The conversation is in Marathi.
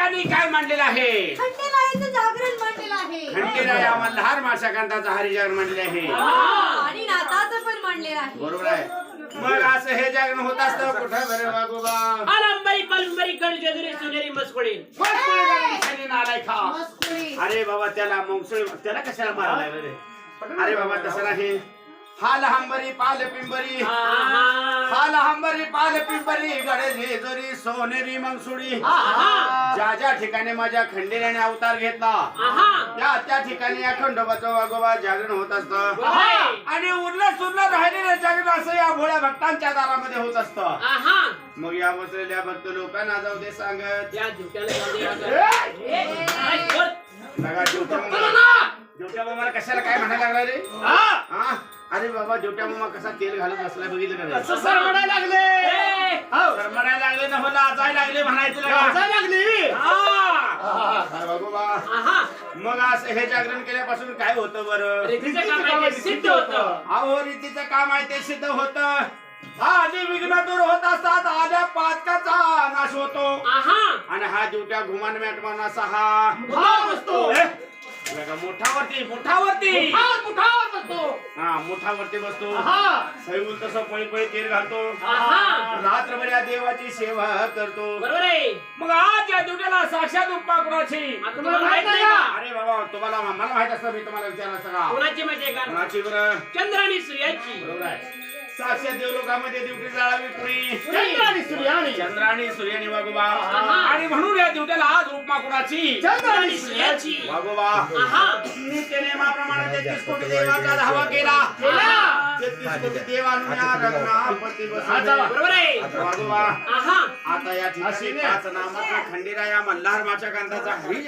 ठिकाणी काय मांडलेलं आहे? खंडेरायाचं जागरण मांडलेलं आहे. खंडेराय आम्हाला लहार माशाकांताचा हरिजागरण मांडले आहे. आणि नाताचं पण मांडलेलं आहे. बरोबर आहे. मग असं हे जागरण होत असतं कुठं? बरं वागोबा आलंबरी पलंबरी गणजेजुरी सुनेरी मस्कोळी. नालाय खा. अरे बाबा त्याला मंगसुळ त्याला कशाला मारायला अरे बाबा तसं नाही. हाल हंबरी पाल पिंबरी. हंबरी पाल पिंबरी गडे जेजुरी सोनेरी मंगसुळी ज्या ज्या ठिकाणी माझ्या खंडेराने अवतार घेतला त्या त्या ठिकाणी या खंडोबाचं वागोबा जागरण होत असतं. आणि उरलं सुरलं राहिलेलं जागरण असं या भोळ्या भक्तांच्या दारामध्ये होत असतं. मग या बसलेल्या भक्त लोकांना जाऊ दे सांगत. मामाला कशाला काय म्हणायला लागला रे? हा? अरे बाबा जेवट्या मामा कसा तेल घालत बसला बघितलं का रे? ए, तर म्हणायला लागले ना हो लाजायला लागले म्हणायचं लगा. हा. अरे बाबा आहा. मग असं हे जागरण केल्यापासून काय होतं बरं? रीतीचं काम आहे ते सिद्ध होतं. अहो रीतीचं काम आहे ते सिद्ध होत. आधी विघ्न दूर होत असतात आल्या पातकाचा नाश होतो. आहा. आणि हा दिवट्या घुमान मॅटमान असा हा. ए, बघा, मोठावरती मोठावरती. मुठावर मुठावर बसतो. हा मोठावरती बसतो. तसं पळी पळी तेल घालतो आहा रात्रभर या देवाची सेवा करतो. बरोबर आहे. मग आज या दिवट्याला साक्षात उपमा कुणाची? आता तुम्हाला माहीत नाही का? अरे बाबा तुम्हाला मला माहीत असतं मी तुम्हाला विचारलं असतं का? कोणाची माहिती आहे का? कुणाची बरं? चंद्र आणि सूर्याची. बरोबर आहे. साक्षात देवलोकामध्ये दिवटी जाळावी पुरी. चंद्र आणि सूर्याची चंद्र आणि सूर्याने वागोबा आहा. आणि म्हणून या दिवट्याला उपमा कुणाची तेहतीस कोटी देवाचा धावा केला. तेहतीस कोटी. बरोबर आहे. वागोबा आता या ठिकाणी पाच नामाचा खंडेराया मल्हार माच्या कांताचा हरी